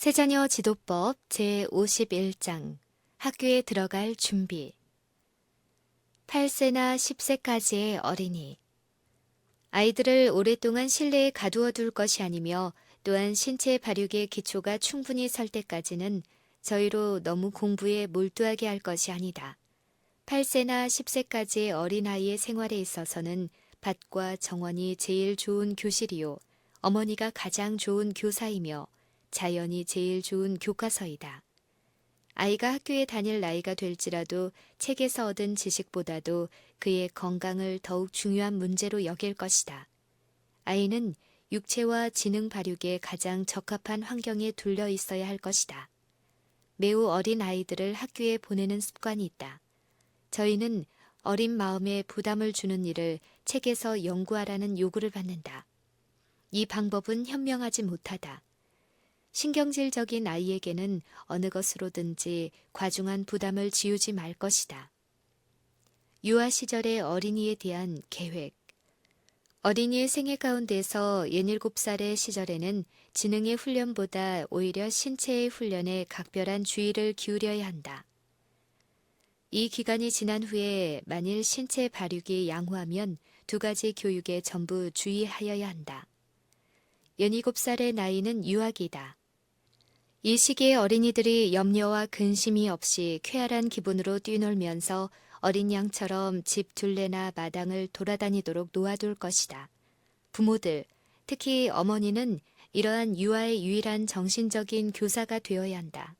세자녀 지도법 제51장 학교에 들어갈 준비 8세나 10세까지의 어린이 아이들을 오랫동안 실내에 가두어 둘 것이 아니며 또한 신체 발육의 기초가 충분히 설 때까지는 저희로 너무 공부에 몰두하게 할 것이 아니다. 8세나 10세까지의 어린아이의 생활에 있어서는 밭과 정원이 제일 좋은 교실이요. 어머니가 가장 좋은 교사이며 자연이 제일 좋은 교과서이다. 아이가 학교에 다닐 나이가 될지라도 책에서 얻은 지식보다도 그의 건강을 더욱 중요한 문제로 여길 것이다. 아이는 육체와 지능 발육에 가장 적합한 환경에 둘려 있어야 할 것이다. 매우 어린 아이들을 학교에 보내는 습관이 있다. 저희는 어린 마음에 부담을 주는 일을 책에서 연구하라는 요구를 받는다. 이 방법은 현명하지 못하다. 신경질적인 아이에게는 어느 것으로든지 과중한 부담을 지우지 말 것이다. 유아 시절의 어린이에 대한 계획. 어린이의 생애 가운데서 17살의 시절에는 지능의 훈련보다 오히려 신체의 훈련에 각별한 주의를 기울여야 한다. 이 기간이 지난 후에 만일 신체 발육이 양호하면 두 가지 교육에 전부 주의하여야 한다. 17살의 나이는 유아기다. 이 시기에 어린이들이 염려와 근심이 없이 쾌활한 기분으로 뛰놀면서 어린 양처럼 집 둘레나 마당을 돌아다니도록 놓아둘 것이다. 부모들, 특히 어머니는 이러한 유아의 유일한 정신적인 교사가 되어야 한다.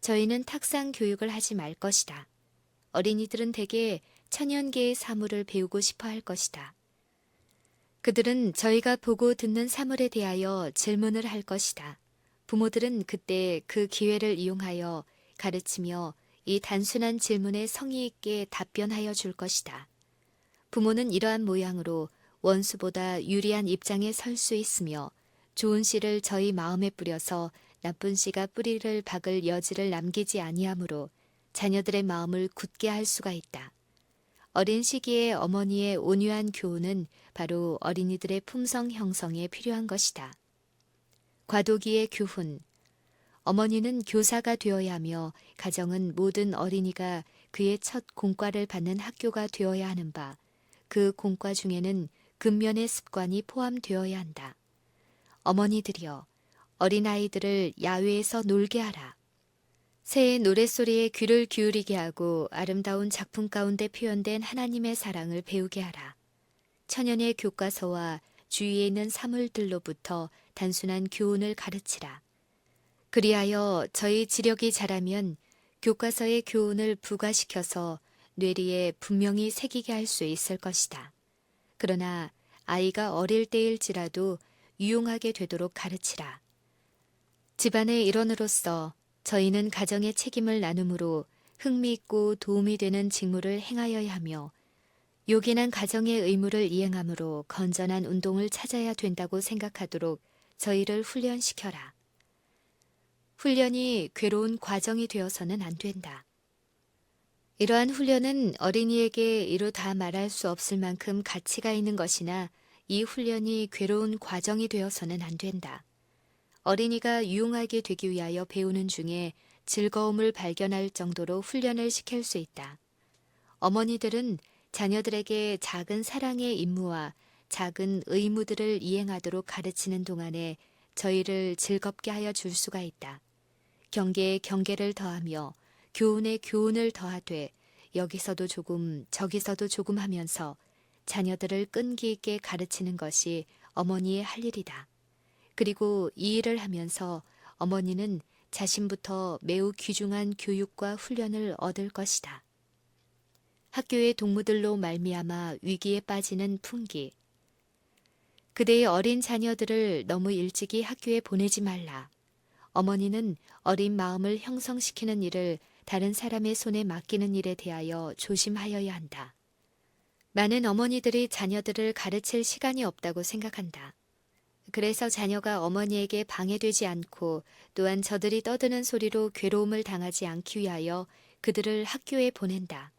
저희는 탁상 교육을 하지 말 것이다. 어린이들은 대개 천연계의 사물을 배우고 싶어 할 것이다. 그들은 저희가 보고 듣는 사물에 대하여 질문을 할 것이다. 부모들은 그때 그 기회를 이용하여 가르치며 이 단순한 질문에 성의 있게 답변하여 줄 것이다. 부모는 이러한 모양으로 원수보다 유리한 입장에 설 수 있으며 좋은 씨를 저희 마음에 뿌려서 나쁜 씨가 뿌리를 박을 여지를 남기지 아니하므로 자녀들의 마음을 굳게 할 수가 있다. 어린 시기에 어머니의 온유한 교훈은 바로 어린이들의 품성 형성에 필요한 것이다. 과도기의 교훈. 어머니는 교사가 되어야 하며 가정은 모든 어린이가 그의 첫 공과를 받는 학교가 되어야 하는 바, 그 공과 중에는 근면의 습관이 포함되어야 한다. 어머니들이여, 어린아이들을 야외에서 놀게 하라. 새의 노랫소리에 귀를 기울이게 하고 아름다운 작품 가운데 표현된 하나님의 사랑을 배우게 하라. 천연의 교과서와 주위에 있는 사물들로부터 단순한 교훈을 가르치라. 그리하여 저희 지력이 자라면 교과서의 교훈을 부과시켜서 뇌리에 분명히 새기게 할 수 있을 것이다. 그러나 아이가 어릴 때일지라도 유용하게 되도록 가르치라. 집안의 일원으로서 저희는 가정의 책임을 나눔으로 흥미있고 도움이 되는 직무를 행하여야 하며 요긴한 가정의 의무를 이행함으로 건전한 운동을 찾아야 된다고 생각하도록 저희를 훈련시켜라. 훈련이 괴로운 과정이 되어서는 안 된다. 이러한 훈련은 어린이에게 이루 다 말할 수 없을 만큼 가치가 있는 것이나 이 훈련이 괴로운 과정이 되어서는 안 된다. 어린이가 유용하게 되기 위하여 배우는 중에 즐거움을 발견할 정도로 훈련을 시킬 수 있다. 어머니들은 자녀들에게 작은 사랑의 임무와 작은 의무들을 이행하도록 가르치는 동안에 저희를 즐겁게 하여 줄 수가 있다. 경계에 경계를 더하며 교훈에 교훈을 더하되 여기서도 조금 저기서도 조금 하면서 자녀들을 끈기 있게 가르치는 것이 어머니의 할 일이다. 그리고 이 일을 하면서 어머니는 자신부터 매우 귀중한 교육과 훈련을 얻을 것이다. 학교의 동무들로 말미암아 위기에 빠지는 풍기. 그대의 어린 자녀들을 너무 일찍이 학교에 보내지 말라. 어머니는 어린 마음을 형성시키는 일을 다른 사람의 손에 맡기는 일에 대하여 조심하여야 한다. 많은 어머니들이 자녀들을 가르칠 시간이 없다고 생각한다. 그래서 자녀가 어머니에게 방해되지 않고 또한 저들이 떠드는 소리로 괴로움을 당하지 않기 위하여 그들을 학교에 보낸다.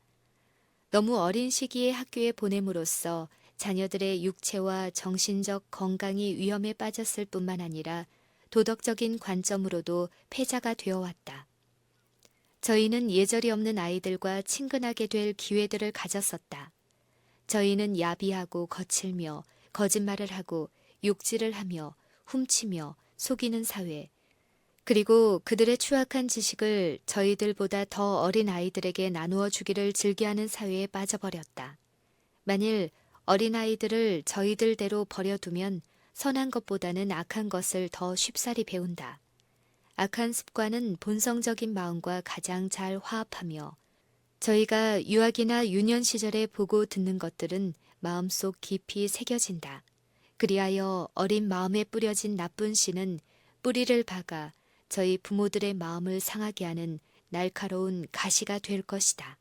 너무 어린 시기에 학교에 보냄으로써 자녀들의 육체와 정신적 건강이 위험에 빠졌을 뿐만 아니라 도덕적인 관점으로도 패자가 되어 왔다. 저희는 예절이 없는 아이들과 친근하게 될 기회들을 가졌었다. 저희는 야비하고 거칠며 거짓말을 하고 욕질을 하며 훔치며 속이는 사회, 그리고 그들의 추악한 지식을 저희들보다 더 어린 아이들에게 나누어 주기를 즐겨하는 사회에 빠져버렸다. 만일 어린 아이들을 저희들대로 버려두면 선한 것보다는 악한 것을 더 쉽사리 배운다. 악한 습관은 본성적인 마음과 가장 잘 화합하며 저희가 유아기나 유년 시절에 보고 듣는 것들은 마음속 깊이 새겨진다. 그리하여 어린 마음에 뿌려진 나쁜 씨는 뿌리를 박아 저희 부모들의 마음을 상하게 하는 날카로운 가시가 될 것이다.